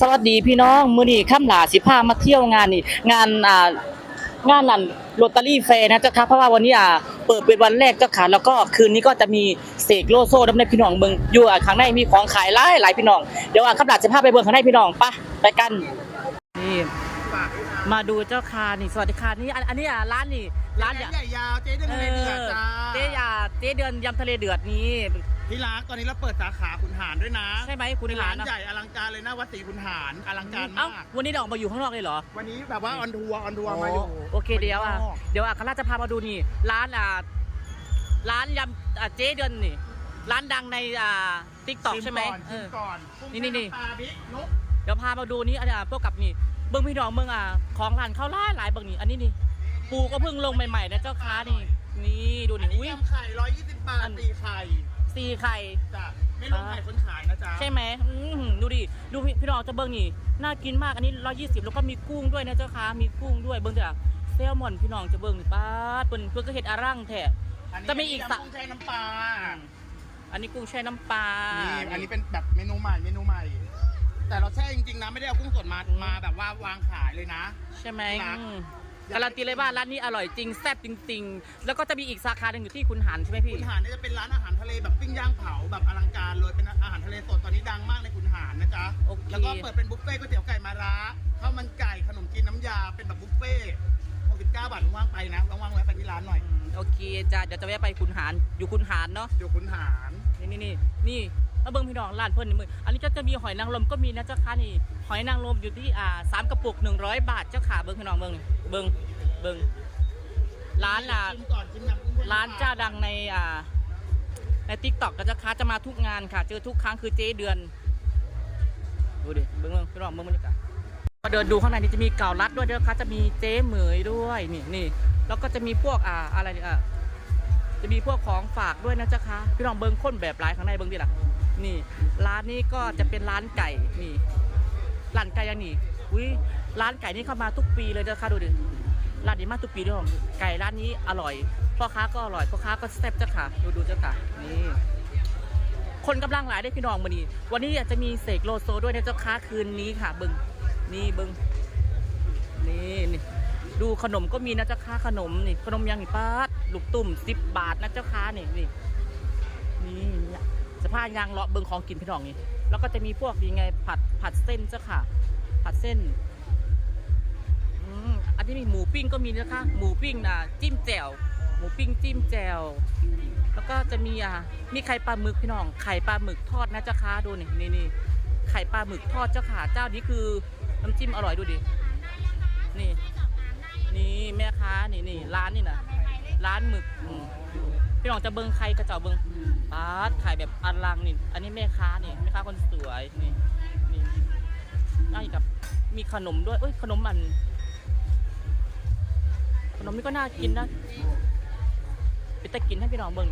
สวัสดีพี่น้องมื้อนี้ค่ำหลาสิพามาเที่ยวงานนี่งานอ่างานนั่นลอตเตอรี่แฟร์นะเจ้าค่ะเพราะว่าวันนี้อ่าเปิดเป็นวันแรกเจ้าค่ะแล้วก็คืนนี้ก็จะมีเสกโลโซ่ดำเนินพี่น้องเบิ่งอยู่อะข้างในมีของขายหลายหลายพี่น้องเดี๋ยวอะค่ำหลาสิพาไปเบิ่งข้างในพี่น้องไปไปกันนี่มาดูเจ้าค่ะนี่สวัสดีค่ะนี่อันอันนี้อะร้านนี่ร้านใหญ่ยาวเจ๊เดือนทะเลเดือดจ้าเจ๊ยาเจ๊เดือนยำทะเลเดือดนี้ ที่รักตอนนี้เราเปิดสาขาขุนหารด้วยนะใช่ไหมคุณเป็นร้าร้านนนะใหญ่อลังการเลยนะวัดศรีขุนหารอลังการเอ้ามากวันนี้เราออกมาอยู่ข้างนอกเลยเหรอ วันนี้แบบว่าออนทัวร์ออนทัวร์มาอยู่โอเคเดี๋ยวอะเดี๋ยวอะคาราจะพามาดูนี่ ร้านอ่าร้านยำอ่าเจ๊เดือนนี่ ร้านดังในอ่าทิกตอกใช่ไหมชิเอชิมอก่อนนี่นี่นี่ปลาบิ๊กนุ๊กเดี๋ยวพามาดูนี่อ่าพวกกับนี่เบิ้งพี่น้องเบิ้งอะของร้านข้าวหลายหลายเบิ้งนี่อันนี้นี่ปูก็เพิ่งลงใหม่ๆนะเจ้าค้านี่ นี่ดูอันนี่นี้อุ้ยยำไข่ร้อยยี่สิบบาทอันตีไข่ สี่ไข่ จ้ะไม่ลงไข่คนขายนะจ๊ะใช่ไหมอื้อหือดูดิดูพี่พี่น้องจะเบิ้งนี่น่ากินมากอันนี้ร้อยยี่สิบแล้วก็มีกุ้งด้วยนะเจ้าค้ามีกุ้งด้วยเบิ้งเถอะแซลมอนพี่น้องจะเบิ้งนี่ป้าดเปิ้นเพิ่นก็เห็ดอารั่งแท้อันนี้จะมีอีกสะยำกุ้งแช่น้ำปลาอันนี้กุ้งแช่น้ำปลา นี่อันนี้เป็นแบบเมนูใหม่เมนูใหม่ แต่เราแช่จริงๆนะไม่ได้เอากุ้งสดมามาแบบว่าวางขายเลยนะ ใช่ไหมร้านอืม การันตีเลยว่าร้านนี้อร่อยจริงแซ่บจริง ๆ แล้วก็จะมีอีกสาขาหนึ่งอยู่ที่คุณหันใช่ไหมพี่ ขุนหารเนี่ยจะเป็นร้านอาหารทะเลแบบปิ้งย่างเผาแบบอลังการเลยเป็นอาหารทะเลสดตอนนี้ดังมากในขุนหารนะจ๊ะโอเค แล้วก็เปิดเป็นบุฟเฟ่ต์ก๋วยเตี๋ยวไก่มาร้าข้าวมันไก่ขนมจีนน้ำยาเป็นแบบบุฟเฟ่ต์69บาทว่างๆไปนะว่างๆแวะไปที่ร้านหน่อยอืมโอเคจ้าเดี๋ยวจะแวะไปคุณหารอยู่คุณหารเนาะอยู่ขุนหาร นี่นี่นี่นี่ ถ้าเบิ้งพี่น้องร้านเพิ่นนี่มืออันนี้ก็จะมีหอยนางรมก็มีนะเจ้าค่ะนี่หอยนางรมอยู่ที่อ่าสามกระปุกหนึ่งร้อยบาทเจ้าค่ะเบิ้งพี่น้องเบิ้งนี่เบิ้งเบิ้งร้านอะชิมก่อนชิมยำกุ้งแช่ำปลร้านเจ้าดังในอ่าในทิกตอกก็จะค้าจะมาทุกงานค่ะ เจอทุกครั้งคือเจ๊เดือนดูดิเบิ้งเบิ้งพี่น้องเบิ้งบรรยากาศมาเดินดูข้างในนี่จะมีเก่าลัดด้วยนะคะจะมีเจ๊เหมยด้วยนี่นี่แล้วก็จะมีพวกอ่าอะไรเนี่ยอะจะมีพวกของฝากด้วยนะจ๊ะคะพี่น้องเบิ้งค้นแบบหลายข้างในเบิ้งดิล่ะ นี่ ร้านนี้ก็จะเป็นร้านไก่นี่ร้านไก่อยังนี่อุ้ยร้านไก่นี่เข้ามาทุกปีเลยนะคะดูดิร้านนี้มาทุกปีด้วยผมไก่ร้านนี้อร่อยพ่อค้าก็อร่อยพ่อค้าก็แซ่บเจ้าค่ะ ดูดูเจ้าค่ะนี่คนกำลังหลายได้พี่น้องมานี่วันนี้อยากจะมีเสกโลโซด้วยนะเจ้าค้าคืนนี้ค่ะบึงนี่บึงนี่นี่ดูขนมก็มีนะเจ้าค้าขนมนี่ขนมยังนี่ป้าดลูกตุ่มสิบบาทนะเจ้าค้านี่นี่นี่นี่ สภาพยางเลาะเบิงของกินพี่น้องนี่แล้วก็จะมีพวกยังไงผัดผัดเส้นเจ้าค่ะ ผัดเส้นอืมอันนี้มีหมูปิ้งก็มีนะคะ หมูปิ้งนะจิ้มแจ่วหมูปิ้งจิ้มแจ่วแล้วก็จะมีอะมีไข่ปลาหมึกพี่น้อง ไข่ปลาหมึกทอดนะเจ้าค่ะดูนี่นี่นี่ไข่ปลาหมึกทอดเจ้าค่ะเจ้านี้คือน้ำจิ้มอร่อยดูดินี่ นี่แม่ค้านี่นี่ร้านนี่นะร้านหมึกอืม พี่น้องจะเบิ้งใครกระเจ้าเบิ้งปาดขายแบบอลังนี่ อันนี้แม่ค้านี่แม่ค้าคนสวยนี่นี่น่ากับมีขนมด้วยเอ้ยขนมมัน ขนมนี่ก็น่ากินนะไปตะกินให้พี่น้องเบิ่ง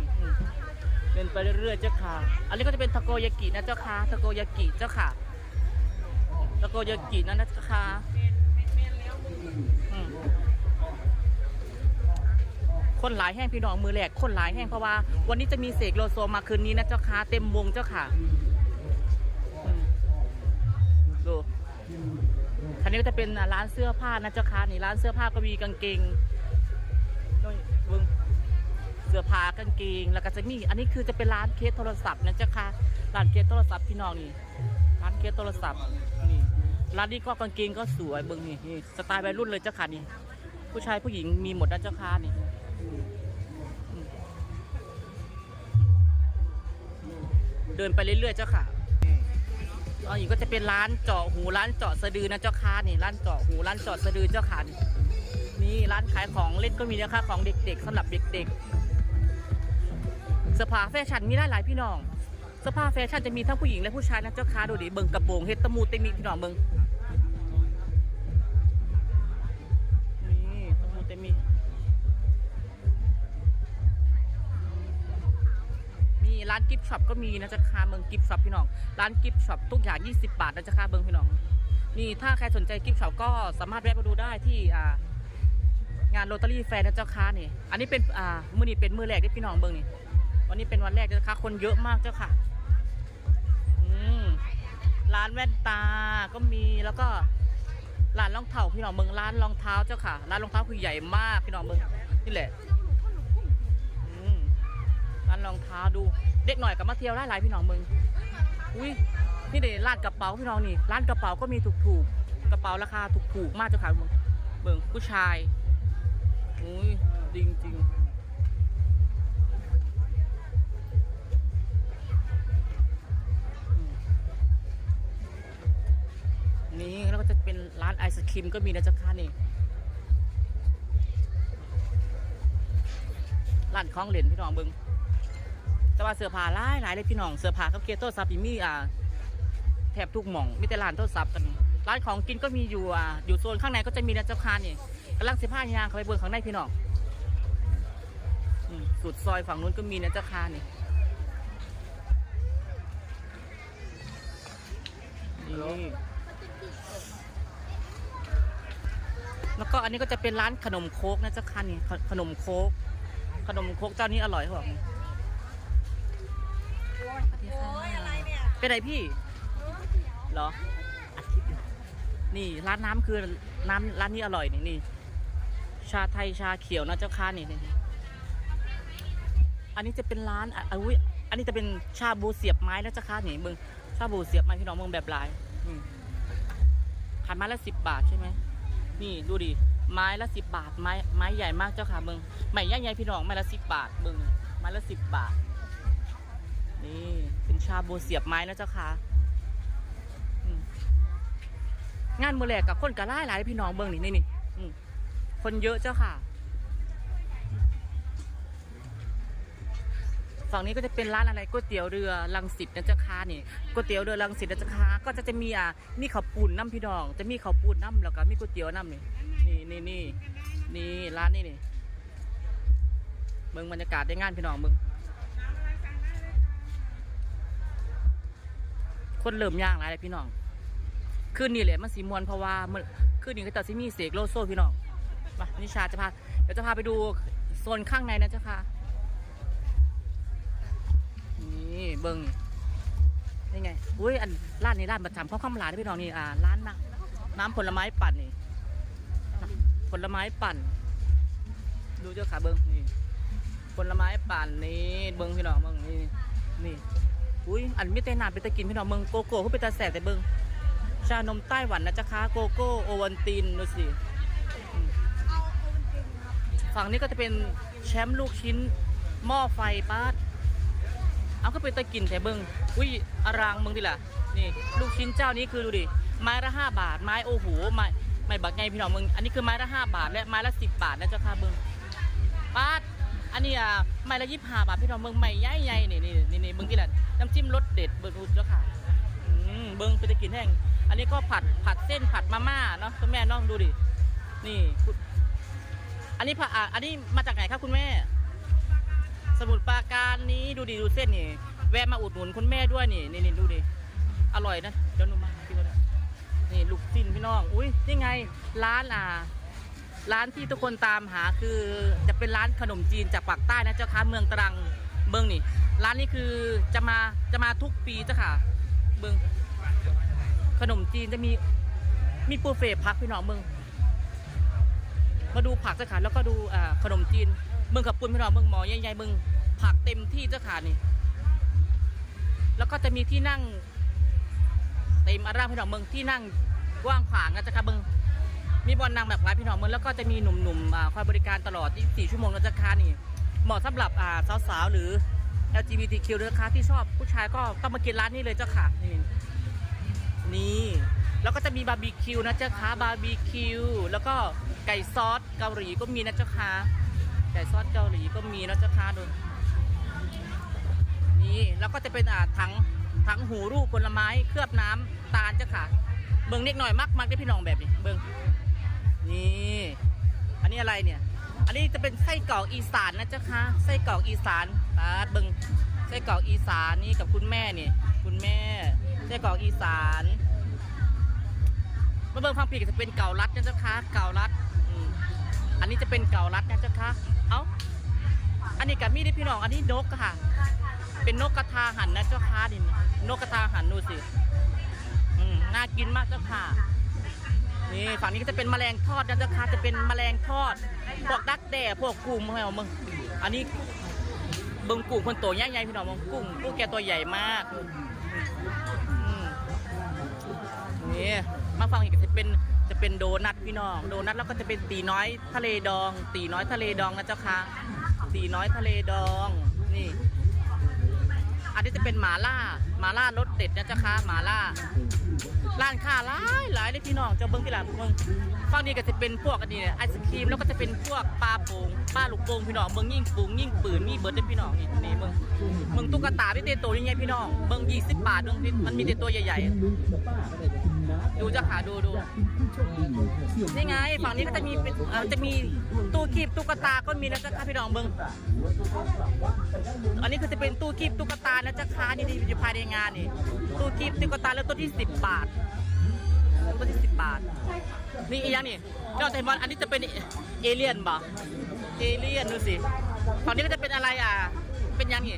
เดินไปเรื่อยๆเจ้าค่ะ อันนี้ก็จะเป็นทาโกยากินะเจ้าค่ะทาโกยากิเจ้าค่ะทาโกยากินั่นนะเจ้าค่ะ คนหลายแห้งพี่น้องมือแหลกคนหลายแห้งเพราะว่า วันนี้จะมีเสกโลโซมาคืนนี้นะเจ้าค่ะเต็มวงเจ้าค่ะดูคันนี้ก็จะเป็นร้านเสื้อผ้านะเจ้าค่ะนี่ร้านเสื้อผ้าก็มีกางเกงด้วยเบิ้งเสื้อผ้ากางเกงแล้วก็จะมีอันนี้คือจะเป็นร้านเคสโทรศัพท์นะเจ้าค่ะร้านเคสโทรศัพท์พี่น้องนี่ร้านเคสโทรศัพท์นี่ร้านนี้ก็กางเกงก็สวยเบิ้งนี่นี่สไตล์วัยรุ่นเลยเจ้าค่ะนี่ผู้ชายผู้หญิงมีหมดนะเจ้าค่ะนี่ เดินไปเรื่อยๆเจ้าค่ะอันนี้ก็จะเป็นร้านเจาะหูร้านเจาะสะดือนะเจ้าค่ะนี่ร้านเจาะหูร้านเจาะสะดือเจ้าค่ะนี่นี่ร้านขายของเล่นก็มีนะคะของเด็กๆสำหรับเด็กๆสภาแฟชั่นมีได้หลายพี่น้องสภาแฟชั่นจะมีทั้งผู้หญิงและผู้ชายนะเจ้าค่ะดูดิเบิ่งกระโปรงเฮตตมูเตมีพี่น้องเบิ่งานกิฟต์ช็อปก็มีนะจ๊ะค่ะเมืองกิฟต์ช็อปพี่น้อง ร้านกิฟต์ช็อปทุกอย่าง 20 บาทนะจ๊ะค่ะเมืองพี่น้อง นี่ถ้าใครสนใจกิฟต์ช็อปก็สามารถแวะมาดูได้ที่อ่างานโรตารี่แฟร์นะเจ้าค่ะนี่ อันนี้เป็นอ่ามือนี่เป็นมือแรกที่พี่น้องเบิงนี่ วันนี้เป็นวันแรกเจ้าค่ะคนเยอะมากเจ้าค่ะ อืมร้านแว่นตา ก็มีแล้วก็ร้านรองเท้าพี่น้องเมืองร้านรองเท้าเจ้าค่ะ ร้านรองเท้าคือใหญ่มากพี่น้องเมืองนี่แหละร้านรองเท้าดู เด็กหน่อยกับมาเที่ยวหลายๆพี่น้องมืองอุ้ยนี่เด็ร้านกระเป๋าพี่น้องนี่ร้านกระเป๋าก็มีถูกๆกระเป๋าราคาถูกๆมากเจ้าค่ะมืองเมืองผู้ชายอุ้ยจริงจริงนี่แล้วก็จะเป็นร้านไอศครีมก็มีนะเจ้าค่ะนี่ร้านของเหรียญพี่น้องเบิง แต่ว่าเสื้อผ้าหลายหลายเลยพี่น้องเสื้อผ้ากับเกียร์โต้ซับมีอ่าแถบทุกหม่องมีแต่ร้านโต้ซับกันร้านของกินก็มีอยู่อ่าอยู่โซนข้างในก็จะมีนะเจ้าค่ะนี่กำลังสิบห้ายางเข้าไปเบิงข้างในพี่น้องอืมสุดซอยฝั่งนู้นก็มีนะเจ้าค่ะนี่นี่แล้วก็อันนี้ก็จะเป็นร้านขนมโคกนะเจ้าค่ะนี่ขขนมโคกขนมโคกเจ้านี้อร่อยเขาบอกโอ้ยอะไร เป็นไรพี่เหรออัดคลิปอยู่นี่ร้านน้ำคือน้ำร้านนี้อร่อยนี่นี่ ชาไทยชาเขียวนะเจ้าค่ะนี่นี่อันนี้จะเป็นร้านอะอุ้ยอันนี้จะเป็นชาบูเสียบไม้นะเจ้าค่ะนี่มึงชาบูเสียบไม้พี่น้องมึงแบบลายขายไม้ละสิบบาทใช่ไหมนี่ดูดิไม้ละสิบบาทไม้ไม้ใหญ่มากเจ้าค่ะมึงใหม่ใหญ่ๆพี่น้องไม้ละสิบบาทมึงไม้ละสิบบาท นี่เป็นชาบูเสียบไม้นะเจ้าค่ะงานมือแรกกับคนกระไล่หลายพี่น้องเบิ้งนี่นี่นี่คนเยอะเจ้าค่ะ ฝั่งนี้ก็จะเป็นร้านอะไรก๋วยเตี๋ยวเรือลังสิตนะเจ้าค่ะนี่ก๋วยเตี๋ยวเรือลังสิตนะเจ้าค่ะก็จะจะมีอะมีข้าวปุ้นน้ำพี่น้อง จะมีข้าวปุ้นน้ำแล้วก็มีก๋วยเตี๋ยวน้ำนี่นี่นี่นี่นี่ร้านนี่นี่เมืองบรรยากาศได้งานพี่น้องเมือง คนเริ่มย่างหลายเลยพี่น้องคืนนี้แหละมันสีมวนเพราะว่ามันคืนนี้ก็จะซิมีเสกโลโซพี่น้องมานิชาจะพาเดี๋ยวจะพาไปดูโซนข้างในนะเจ้าค่ะนี่เบิ้งนี่ไงอุ้ยอันร้านนี้ร้านประจำของข้ามหลานพี่น้องนี่อ่าร้านน้ำน้ำผลไม้ปั่นนี่ผลไม้ปั่น ดูเจ้าขาเบิ้งนี่ผลไม้ปั่นนี่เบิ้งพี่น้องเบิ้งนี่นี่ อุ้ยอันม่แต่น้ำเป็นตะกินพี่น้องเบิ้งโกโก้เขาเป็นตาแสบแต่เบิ้งชานมไต้หวันนะจ๊ะค้าโกโก้โอวันตินดูสิฝั่งนี้ก็จะเป็นแชมป์ลูกชิ้นหม้อไฟป้าดเอาก็เป็นตะกินแต่เบิงอุ้ยอารางมึงดิล่ะนี่ลูกชิ้นเจ้านี้คือดูดิไม้ละห้าบาท ไม้โอ้โหไม้ไม่บักไงพี่น้องมึงอันนี้คือไม้ละห้าบาท และไม้ละสิบบาทนะเจ้าค่ะเบิงป้า อันนี้อะไม้ละยี่สิบห้าบาทพี่น้องเบิงไม้ใหญ่ใหญ่นี่นี่นี่นี่เบิงดิล่ะน้ำจิ้มรสเด็ดเบิงดูเจ้าค่ะอืมเบิงเป็นตะกินแห้งอันนี้ก็ผัดผัดเส้นผัดมาม่าเนาะคุณแม่น้องดูดินี่อันนี้ผัดอันนี้มาจากไหนครับคุณแม่ สมุดปราการนี้ดูดิดูเส้นนี่แวะมาอุดหนุนคุณแม่ด้วยนี่นี่นี่ดูดิอร่อยนะเดี๋ยวหนูมาพี่ก็ได้นี่ลูกจิ้นพี่น้องอุ้ยนี่ไงร้านอ่า ร้านที่ทุกคนตามหาคือจะเป็นร้านขนมจีนจากปากใต้นะเจ้าค่ะเมืองตรังเบิ้งนี่ ร้านนี้คือจะมาจะมาทุกปีเจ้าค่ะ เบิ้งขนมจีนจะมีมีปูเฟ่ต์พักพี่น้องเบิ้งมาดูผักเจ้าค่ะแล้วก็ดูขนมจีนเมืองขับปุ้นพี่น้องเมืองหมอใหญ่ๆเมืองผักเต็มที่เจ้าค่ะนี่ แล้วก็จะมีที่นั่งเต็มอาราพี่น้องเมืองที่นั่งกว้างขวางนะเจ้าค่ะเมือง มีบอลนางแบบหลายพี่น้องเมืองแล้วก็จะมีหนุ่มๆคอยบริการตลอด 24 ชั่วโมงนะจ้าค่ะนี่ เหมาะสำหรับสาวๆ หรือ LGBTQ นะคะที่ชอบผู้ชายก็ต้องมากินร้านนี้เลยเจ้าค่ะนี่นี่แล้วก็จะมีบาร์บีคิวนะเจ้าค่ะบาร์บีคิวแล้วก็ไก่ซอสเกาหลีก็มีนะเจ้าค่ะไก่ซอสเกาหลีก็มีนะเจ้าค่ะดูนี่แล้วก็จะเป็นอ่าถังถังหูรูปผลไม้เคลือบน้ำตาลเจ้าค่ะ เบิ่งนิดหน่อยมักมักได้พี่น้องแบบนี้เบิ่ง นี่ อันนี้อะไรเนี่ย อันนี้จะเป็นไส้กรอกอีสานนะเจ้าค่ะไส้กรอกอีสานปาดเบิงไส้กรอกอีสานนี่กับคุณแม่นี่ คุณแม่ไส้กรอกอีสานมาเบิงฟังผิดจะเป็นเก่าลัดนะเจ้าค่ะเก่าลัดอันนี้จะเป็นเก่าลัดนะเจ้าค่ะเอ้าอันนี้กับมีดพี่น้องอันนี้นกค่ะ เป็นนกกระทาหันนะเจ้าค่ะดินนกกระทาหันดูสิน่ากินมากเจ้าค่ะ นี่ฝั่งนี้ก็จะเป็นแมลงทอดนะเจ้าค่ะจะเป็นแมลงทอดพวกดักแด่พวกกุ้งมึงเอามึงอันนี้เบิ่งกุ้งคนโตใหญ่ๆพี่น้องมึงกุ้งกุ้งแกตัวใหญ่มากนี่มาฟังอีกจะเป็นจะเป็นโดนัทพี่น้องโดนัทแล้วก็จะเป็นตีน้อยทะเลดอง ตีน้อยทะเลดองนะเจ้าค่ะตีน้อยทะเลดองนี่อันนี้จะเป็นหมาล่าหมาล่ารสเด็ดนะเจ้าค่ะหมาล่า ร้านค้าหลายหลายเลยพี่น้องเจะเบิ้งที่หลังเบิ้งฝั่งนี้ก็จะเป็นพวกอันนี้เนี่ยไอศครีมแล้วก็จะเป็นพวกปลาโป่งปลาลูกโป่งพี่น้องเบิ้งยิ่งปูงยิ่งปืนนี่เบิร์ดเด้พี่น้องนี่นี่เบิ้งเบิ้งตุ๊กตาพี่เตโตยังไงพี่น้องเบิ้งยี่สิบบาทเบิ้งพี่มันมีเตโตัวใหญ่ๆ ดูเจ้าขาดูดูนี่ไงฝั่งนี้ก็จะมีเป็นเอ่อจะมีตู้คีบตุ๊กตาก็มีนะจ้าค่ะพี่น้องเบิ้งอันนี้คือจะเป็นตู้คีบตุ๊กตานะจ้าค่ะนี่ที่อยู่ภายในงานนี่ตู้คีบตุ๊กตาแล้วตัวที่สิบบาทตัวที่สิบบาท นี่อีกอย่างนี่เจ้าไซมอนอันนี้จะเป็นเอเลี่ยนบ่เอเลี่ยนดูสิฝั่งนี้ก็จะเป็นอะไรอะ เป็นยังนี่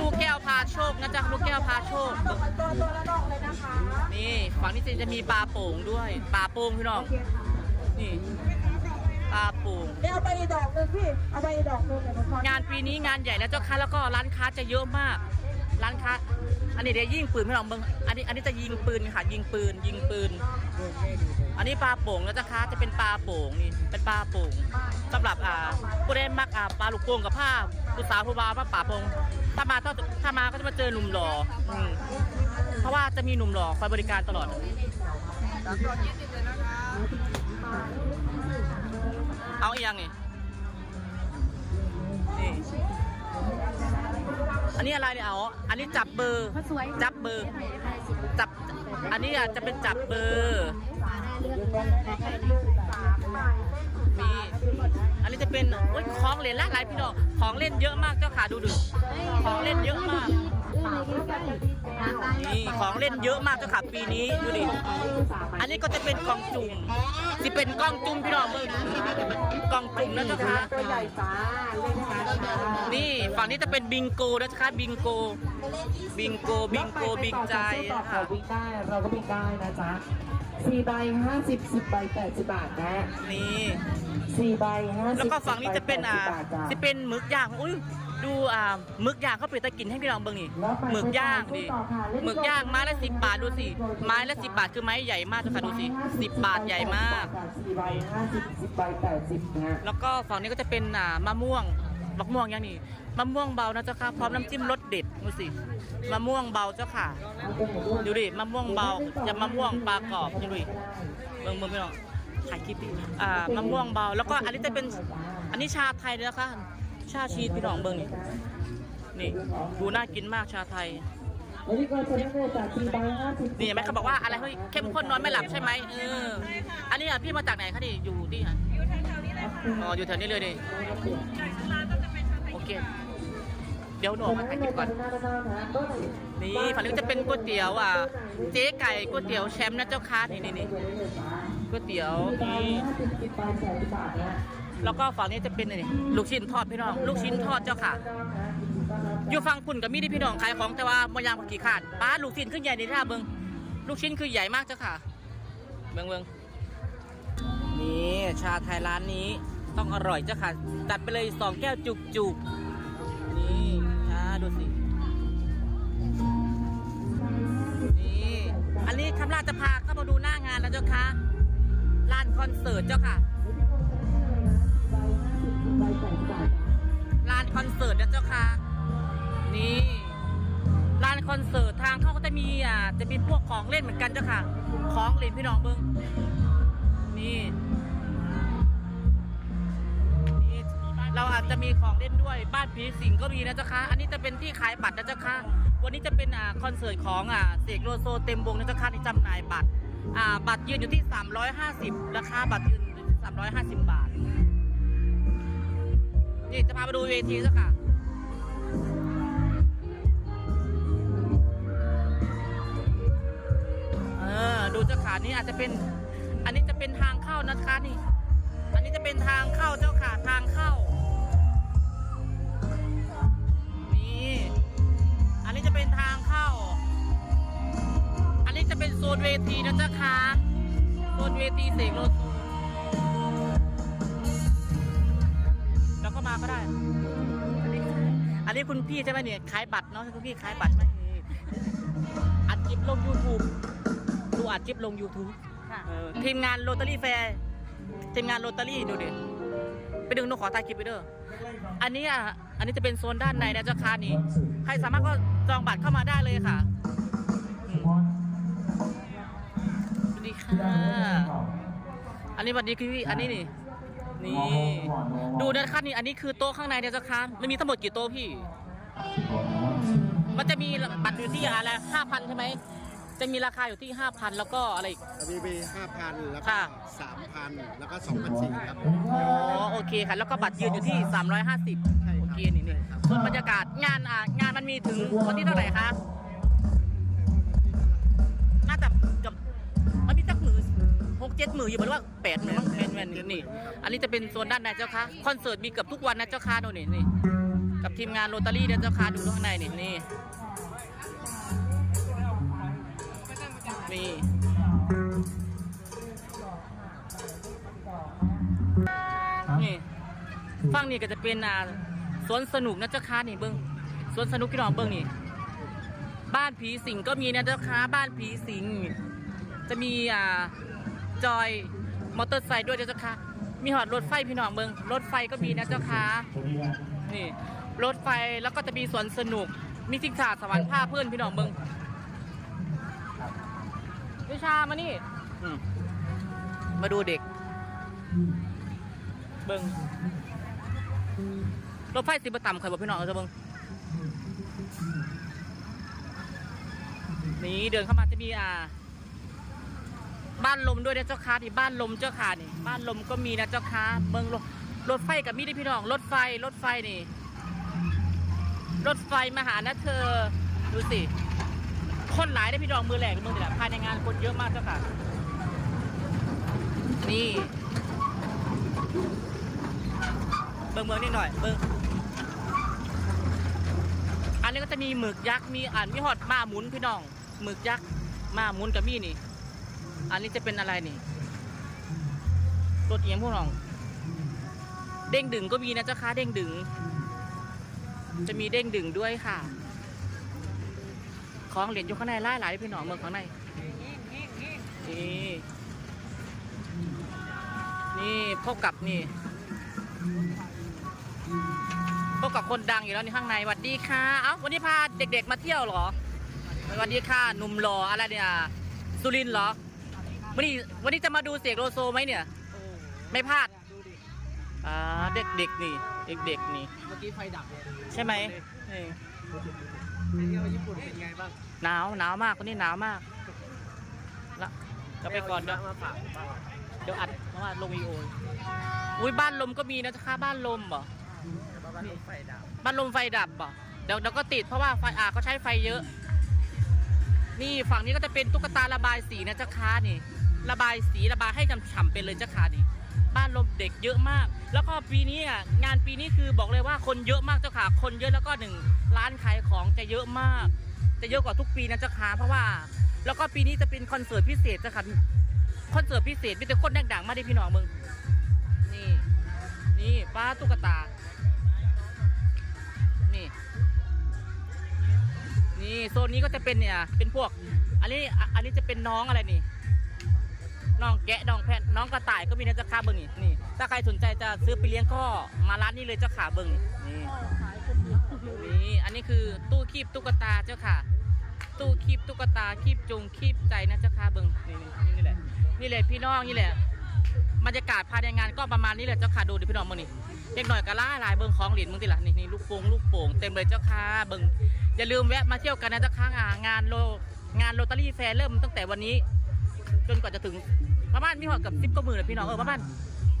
ลูกแก้วพาโชคนะจ๊ะลูกแก้วพาโชค ตัวตัวละดอกเลยนะคะนี่ฝั่งนี้จะมีปลาโป่งด้วยปลาโป่งพี่น้องนี่ปลาโป่งเดี๋ยวเอาไปอีกดอกหนึงพี่ เอาไปอีกดอกหนึงเดี๋ยวผมของานปีนี้งานใหญ่นะเจ้าค่ะแล้วก็ร้านค้าจะเยอะมาก ร้านค้า อันนี้เดี๋ยวยิงปืนพี่น้องเบิ่งอันนี้อันนี้จะยิงปืนค่ะ ยิงปืนยิงปืน อันนี้ปลาโป่งนะเจ้าค่ะจะเป็นปลาโป่งนี่เป็นปลาโป่งสำหรับอ่าผู้ได้มักอ่าปลาลูกโป่งกับผ้าผู้สาวผู้บ่าวมาปลาโป่งถ้ามาถ้าถ้ามาก็จะมาเจอหนุ่มหล่ออืมเพราะว่าจะมีหนุ่มหล่อคอยบริการตลอดเอาอีกอยังนี่นี่อันนี้อะไรเนี่ยเอาอันนี้จับเบอร์จับเบอร์จับ อันนี้อาจจะเป็นจับเบอร์ มีอันนี้จะเป็นโอ้ยของเล่นหลากหลายพี่น้องของเล่นเยอะมากเจ้าขาดูดูของเล่นเยอะมาก นี่ของเล่นเยอะมากเจ้าค่ะปีนี้ดูดิ อันนี้ก็จะเป็นกล่องจุ่มที่เป็นกล่องจุ่มพี่น้องมึงกล่องจุ่มนะเจ้าค่ะตัวใหญ่ฟ้าเลยนะคะนะคะนี่ฝั่งนี้จะเป็นบิงโกนะเจ้าค่ะบิงโก บิงโก บิงโก บิงใจต่อนะเขาคะวิ่งได้เราก็วิ่งได้นะจ๊ะสี่ใบห้าสิบสิบใบแปดสิบบาทนะนี่สี่ใบห้าสิบแล้วก็ฝั่งนี้จะเป็นอ่าสิบบาทจ้ะจะเป็นหมึกย่างอุ้ย ดูอ่าหมึกย่างเขาเปิดตะกินให้พี่น้องเบิ่งนี่หมึกย่างดิหมึกย่างไม้ละสิบบาทดูสิไม้ละสิบบาทคือไม้ใหญ่มากเจ้าค่ะดูสิสิบบาทใหญ่มากสี่ใบห้าสิบสิบใบแปดสิบนะแล้วก็ฝั่งนี้ก็จะเป็นอ่ามะม่วงมะม่วงอย่างนี้มะม่วงเบานะเจ้าค่ะพร้อมน้ำจิ้มรสเด็ดดูสิมะม่วงเบาเจ้าค่ะดูดิมะม่วงเบาจะมะม่วงปลากรอบดูดิเบิ่งเบิ่งพี่น้องถ่ายคลิปดิอ่ามะม่วงเบา แล้วก็อันนี้จะเป็นอันนี้ชาไทยเลยนะคะ ชาชีสพี่น้องเบิ่งนี่นี่ดูน่ากินมากชาไทยวันนี้ก็จะได้เลยจากสี่ใบห้าสิบนี่เห็นไหมเขาบอกว่าอะไรเฮ้ยเข้มข้นนอนไม่หลับใช่ไหมเอออันนี้อะพี่มาจากไหนคะดิอยู่ที่ไหนอ๋ออยู่แถวนี้เลยดิโอเค เดี๋ยวหนูออกมาถ่ายคลิปก่อน นี่ฝั่งนี้ก็จะเป็นก๋วยเตี๋ยวอะ เจ๊ไก่ก๋วยเตี๋ยวแชมป์นะเจ้าค่ะนี่นี่นี่ก๋วยเตี๋ยวสี่ใบนี่ห้าสิบสิบใบ แล้วก็ฝั่งนี้จะเป็นนี่ลูกชิ้นทอดพี่น้อง ลูกชิ้นทอดเจ้าค่ะ อยู่ฝั่งคุณกับมีที่พี่น้องขายของแต่ว่ามายามกี่ขาดป้าลูกชิ้นขึ้นใหญ่ในท่าเบิงลูกชิ้นคือใหญ่มากเจ้าค่ะ เบิงเบิงนี่ชาไทยร้านนี้ต้องอร่อยเจ้าค่ะ จัดไปเลยสองแก้วจุกจุกนี่ชาดูสินี่อันนี้คำราจะพาเข้ามาดูหน้างานแล้วเจ้าค่ะลานคอนเสิร์ตเจ้าค่ะ ลานคอนเสิร์ตนะเจ้าค่ะ นี่ลานคอนเสิร์ตทางเข้าก็จะมีอ่าจะมีพวกของเล่นเหมือนกันเจ้าค่ะ ของเล่นพี่น้องเบิ้งนี่นี่เราอาจจะมีของเล่นด้วยบ้านผีสิงก็มีนะเจ้าค่ะ อันนี้จะเป็นที่ขายบัตรนะเจ้าค่ะ วันนี้จะเป็นอ่าคอนเสิร์ตของอ่าเสกโลโซเต็มวงนะเจ้าค่ะที่จำหน่ายบัตรอ่าบัตรยืนอยู่ที่ 350 ราคาบัตรยืนอยู่ที่350 บาท นี่จะพาไปดูเวทีสักค่ะเออดูเจ้าขานี่อาจจะเป็น อันนี้จะเป็นทางเข้านะคะนี่ อันนี้จะเป็นทางเข้าเจ้าขาทางเข้านี่อันนี้จะเป็นทางเข้า อันนี้จะเป็นโซนเวทีนะเจ้าค่ะโซนเวทีเสกโลโซ มาก็ได้ อันนี้อันนี้คุณพี่ใช่ไหมเนี่ยขายบัตรเนาะคุณพี่ขายบัตรใช่ไหมนี่อัดคลิปลง YouTube ดูอัดคลิปลง YouTube ค่ะเออทีมงานโรตารี่แฟร์ทีมงานโรตารี่ดูดิไปดึงนกขอตายคลิปไปเด้ออันนี้อะอันนี้จะเป็นโซนด้านในนะเจ้าค่ะนี่ใครสามารถก็จองบัตรเข้ามาได้เลยค่ะอืมสวัสดีค่ะ อันนี้สวัสดีคืออันนี้นี่ นี่ ดูนะคะนี่อันนี้คือโต๊ะข้างในเนี่ยเจ้าค่ะมันมีทั้งหมดกี่โต๊ะพี่ มันจะมีบัตรอยู่ที่อะไรห้าพันใช่ไหม จะมีราคาอยู่ที่ห้าพันแล้วก็อะไรอีก มีมีห้าพันแล้วก็ค่ะ สามพันแล้วก็สองพันสี่ครับ อ๋อโอเคค่ะ แล้วก็บัตรยืนอยู่ที่350ใช่ครับโอเคนี่นี่ใช่ครับ ส่วนบรรยากาศงานอ่างานมันมีถึงวันที่เท่าไหร่คะน่าจะเกับ เจ็ดหมื่นอยู่บนว่าแปดหมื่นมั้งแมนแมนนี่ อันนี้จะเป็นโซนด้านในเจ้าค่ะคอนเสิร์ตมีเกือบทุกวันนะเจ้าค่ะดูนี่นี่ กับทีมงานโรตารี่เนี่ยเจ้าค่ะดูข้างในนี่นี่นี่นี่ฟังนี่ก็จะเป็นอ่าสวนสนุกนะเจ้าค้านี่เบิ้งสวนสนุกพี่น้องเบิ้งนี่ บ้านผีสิงก็มีนะเจ้าค้าบ้านผีสิงจะมีอ่า จอยมอเตอร์ไซค์ด้วยนะเจ้าค้ามีหอดรถไฟพี่น้องเบิ้งรถไฟก็มีนะเจ้าค้านี่รถไฟแล้วก็จะมีสวนสนุก มีสิงสาสวรรค์ผ้าเพื่อนพี่น้องเบิ้งวิชามานี่อืมมาดูเด็ก เบิ้งรถไฟสิบต่ำเคยบอกพี่น้องเอาเถอะเบิ้งนี่เดินเข้ามาจะมีอ่า บ้านลมด้วยนะเจ้าค่ะที่บ้านลมเจ้าค่ะนี่ บ้านลมก็มีนะเจ้าค่ะเบิ้งรถรถไฟกับมีได้พี่น้องรถไฟรถไฟนี่ รถไฟมาหานะเธอดูสิคนหลายได้พี่น้องมือแหลกมือนี่แหละภายในงานคนเยอะมากเจ้าค่ะนี่เบิ่งเมืองนิดหน่อยเบิ่งอันนี้ก็จะมีหมึกยักษ์มีอ่านมีหอดมาหมุนพี่น้องหมึกยักษ์มาหมุนกับมีนี่ อันนี้จะเป็นอะไรนี่รถเอียงพวกน้อง เด้งดึงก็มีนะเจ้าค้าเด้งดึง จะมีเด้งดึงด้วยค่ะ ของเหรียญอยู่ข้างในไล่หลายพี่น้องเมืองข้างในนี่นี่พบกับนี่พบกับคนดังอยู่แล้วนี่ข้างในสวัสดีค่ะ เอ้าวันนี้พาเด็กๆมาเที่ยวเหรอสวัสดีค่ะหนุ่มหล่ออะไรเนี่ย สุรินทร์เหรอ วันนี้วันนี้จะมาดูเสกโลโซไหมเนี่ย ไม่พลาดอ่าเด็กๆนี่เด็กๆนี่ เมื่อกี้ไฟดับเลยใช่ไหมนี่ไปเที่ยวญี่ปุ่นเป็นไงบ้างหนาวหนาวมากวันนี้หนาวมากละก็ไปก่อนเดี๋ยวมาฝากบ้างเดี๋ยวอัดเพราะว่าลงวีโออุ้ยบ้านลมก็มีนะจะค่าบ้านลมบ่แต่ว่าไฟดับบ้านลมไฟดับบ่เดี๋ยวเดี๋ยวก็ติดเพราะว่าไฟอ่าเขาใช้ไฟเยอะ นี่ฝั่งนี้ก็จะเป็นตุ๊กตาระบายสีนะเจ้าค้านี่ ระบายสีระบายให้ฉ่ำๆเป็นเลยเจ้าค้านี่บ้านลมเด็กเยอะมาก แล้วก็ปีนี้อะงานปีนี้คือบอกเลยว่าคนเยอะมากเจ้าค่ะคนเยอะแล้วก็หนึ่งร้านขายของจะเยอะมาก จะเยอะกว่าทุกปีนะเจ้าค่ะเพราะว่า แล้วก็ปีนี้จะเป็นคอนเสิร์ตพิเศษเจ้าค่ะคอนเสิร์ตพิเศษมีแต่คนดังๆมาได้พี่น้องมึงนี่นี่ป้าตุ๊กตา นี่ นี่โซนนี้ก็จะเป็นเนี่ยเป็นพวก อันนี้อันนี้จะเป็นน้องอะไรนี่ น้องแกะน้องแพะน้องกระต่ายก็มีนะเจ้าค่ะเบิ้งนี่นี่ ถ้าใครสนใจจะซื้อไปเลี้ยงก็มาร้านนี้เลยเจ้าค่ะเบิ้งนี่นี่อันนี้คือตู้คีบตุ๊กตาเจ้าค่ะ ตู้คีบตุ๊กตาคีบจงคีบใจนะเจ้าค่ะเบิ้งนี่นี่นี่แหละนี่แหละพี่น้องนี่แหละบรรยากาศภายในงานก็ประมาณนี้แหละเจ้าค่ะดูดิพี่น้องมึงนี่เด็กหน่อยก็ล่าลายเบิ้งของเหรียญมึงติละนี่นี่ลูกโป่งลูกโป่งเต็มเลยเจ้าค่ะเบิ้งอย่าลืมแวะมาเที่ยวกันนะเจ้าค่ะอ่างานโลงานโรตารี่แฟร์เริ่มตั้งแต่วันนี้ จนกว่าจะถึงประมาณมีหัวกับสิบกว่าหมื่นเลยพี่น้องเออประมาณ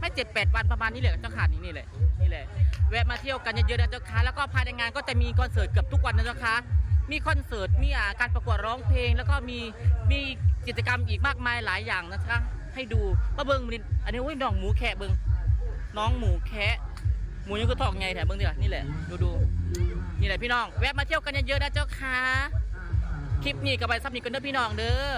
ไม่เจ็ดแปดวันประมาณนี้แหละเจ้าค่ะนี่นี่แหละนี่แหละแวะมาเที่ยวกันเยอะๆนะเจ้าค่ะแล้วก็ภายในงานก็จะมีคอนเสิร์ตเกือบทุกวันนะเจ้าค่ะมีคอนเสิร์ตมีอ่าการประกวดร้องเพลง แล้วก็มีมีกิจกรรมอีกมากมายหลายอย่างนะคะให้ดูมาเบิ้งมันอันนี้อุ้ยน้องหมูแคะเบิ้งน้องหมูแคะหมูยังก็ทอกไงแถมเบิ้งดิล่ะนี่แหละดูดูนี่แหละพี่น้อง แวะมาเที่ยวกันเยอะๆนะเจ้าค่ะคลิปนี้กับไปซับนี่กันเด้อพี่น้องเด้อ